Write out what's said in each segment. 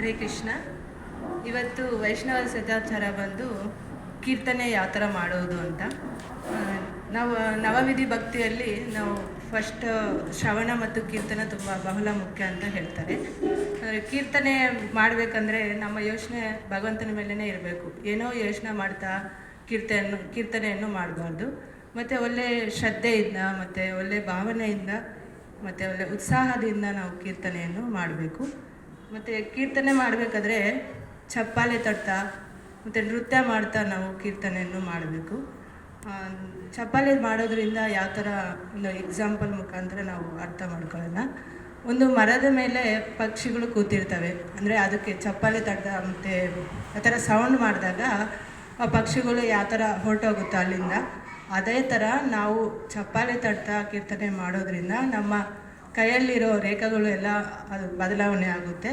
ಹರೇ ಕೃಷ್ಣ. ಇವತ್ತು ವೈಷ್ಣವ ಸದಾಚಾರ ಬಂದು ಕೀರ್ತನೆ ಯಾವ ಥರ ಮಾಡೋದು ಅಂತ. ನಾವು ನವವಿಧಿ ಭಕ್ತಿಯಲ್ಲಿ ನಾವು ಫಸ್ಟ್ ಶ್ರವಣ ಮತ್ತು ಕೀರ್ತನೆ ತುಂಬ ಬಹಳ ಮುಖ್ಯ ಅಂತ ಹೇಳ್ತಾರೆ. ಕೀರ್ತನೆ ಮಾಡಬೇಕಂದ್ರೆ ನಮ್ಮ ಯೋಚನೆ ಭಗವಂತನ ಮೇಲೇ ಇರಬೇಕು. ಏನೋ ಯೋಚನೆ ಮಾಡ್ತಾ ಕೀರ್ತನೆಯನ್ನು ಕೀರ್ತನೆಯನ್ನು ಮಾಡಬಾರ್ದು. ಮತ್ತು ಒಳ್ಳೆ ಶ್ರದ್ಧೆಯಿಂದ, ಮತ್ತು ಒಳ್ಳೆ ಭಾವನೆಯಿಂದ, ಮತ್ತು ಒಳ್ಳೆ ಉತ್ಸಾಹದಿಂದ ನಾವು ಕೀರ್ತನೆಯನ್ನು ಮಾಡಬೇಕು. ಮತ್ತು ಕೀರ್ತನೆ ಮಾಡಬೇಕಾದ್ರೆ ಚಪ್ಪಾಳೆ ತಟ್ತಾ ಮತ್ತು ನೃತ್ಯ ಮಾಡ್ತಾ ನಾವು ಕೀರ್ತನೆಯನ್ನು ಮಾಡಬೇಕು. ಚಪ್ಪಾಲೆ ಚಪ್ಪಾಳೆ ಮಾಡೋದ್ರಿಂದ ಯಾವ ಥರ ಒಂದು ಎಕ್ಸಾಂಪಲ್ ಮುಖಾಂತರ ನಾವು ಅರ್ಥ ಮಾಡ್ಕೊಳ್ಳೋಣ. ಒಂದು ಮರದ ಮೇಲೆ ಪಕ್ಷಿಗಳು ಕೂತಿರ್ತವೆ, ಅಂದರೆ ಅದಕ್ಕೆ ಚಪ್ಪಾಳೆ ತಟ್ಟ ಮತ್ತು ಆ ಥರ ಸೌಂಡ್ ಮಾಡಿದಾಗ ಆ ಪಕ್ಷಿಗಳು ಯಾವ ಥರ ಹೊರಟೋಗುತ್ತೋ ಅಲ್ಲಿಂದ, ಅದೇ ಥರ ನಾವು ಚಪ್ಪಾಳೆ ತಡ್ತಾ ಕೀರ್ತನೆ ಮಾಡೋದ್ರಿಂದ ನಮ್ಮ ಕೈಯಲ್ಲಿರೋ ರೇಖೆಗಳು ಎಲ್ಲ ಅದು ಬದಲಾವಣೆ ಆಗುತ್ತೆ.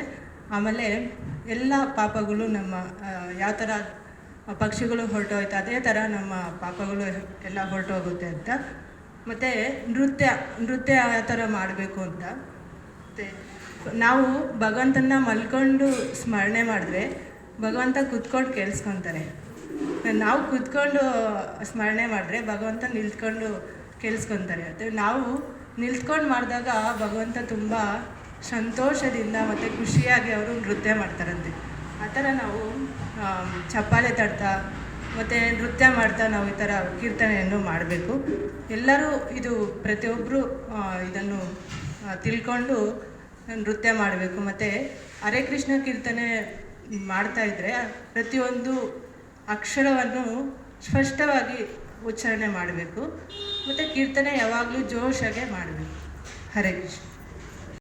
ಆಮೇಲೆ ಎಲ್ಲ ಪಾಪಗಳು ನಮ್ಮ ಯಾವ ಥರ ಪಕ್ಷಿಗಳು ಹೊರಟೋಯ್ತು, ಅದೇ ಥರ ನಮ್ಮ ಪಾಪಗಳು ಎಲ್ಲ ಹೊರಟೋಗುತ್ತೆ ಅಂತ. ಮತ್ತು ನೃತ್ಯ ನೃತ್ಯ ಯಾವ ಥರ ಮಾಡಬೇಕು ಅಂತ. ಮತ್ತು ನಾವು ಭಗವಂತನ ಮಲ್ಕೊಂಡು ಸ್ಮರಣೆ ಮಾಡಿದ್ರೆ ಭಗವಂತ ಕೂತ್ಕೊಂಡು ಕೇಳಿಸ್ಕೊತಾರೆ. ನಾವು ಕುತ್ಕೊಂಡು ಸ್ಮರಣೆ ಮಾಡಿದ್ರೆ ಭಗವಂತ ನಿಲ್ತ್ಕೊಂಡು ಕೇಳಿಸ್ಕೊತಾರೆ. ಅಂತ ನಾವು ನಿಲ್ತ್ಕೊಂಡು ಮಾಡಿದಾಗ ಭಗವಂತ ತುಂಬ ಸಂತೋಷದಿಂದ ಮತ್ತು ಖುಷಿಯಾಗಿ ಅವರು ನೃತ್ಯ ಮಾಡ್ತಾರಂತೆ. ಆ ಥರ ನಾವು ಚಪ್ಪಾಳೆ ತಡ್ತಾ, ಮತ್ತು ನೃತ್ಯ ಮಾಡ್ತಾ ನಾವು ಈ ಥರ ಕೀರ್ತನೆಯನ್ನು ಮಾಡಬೇಕು. ಎಲ್ಲರೂ ಇದು ಪ್ರತಿಯೊಬ್ಬರು ಇದನ್ನು ತಿಳ್ಕೊಂಡು ನೃತ್ಯ ಮಾಡಬೇಕು. ಮತ್ತು ಹರೇ ಕೃಷ್ಣ ಕೀರ್ತನೆ ಮಾಡ್ತಾ ಇದ್ದರೆ ಪ್ರತಿಯೊಂದು ಅಕ್ಷರವನ್ನು ಸ್ಪಷ್ಟವಾಗಿ ಉಚ್ಚಾರಣೆ ಮಾಡಬೇಕು. ಮತ್ತು ಕೀರ್ತನೆ ಯಾವಾಗಲೂ ಜೋಶಾಗೆ ಮಾಡಬೇಕು. ಹರೇ ಕೃಷ್ಣ.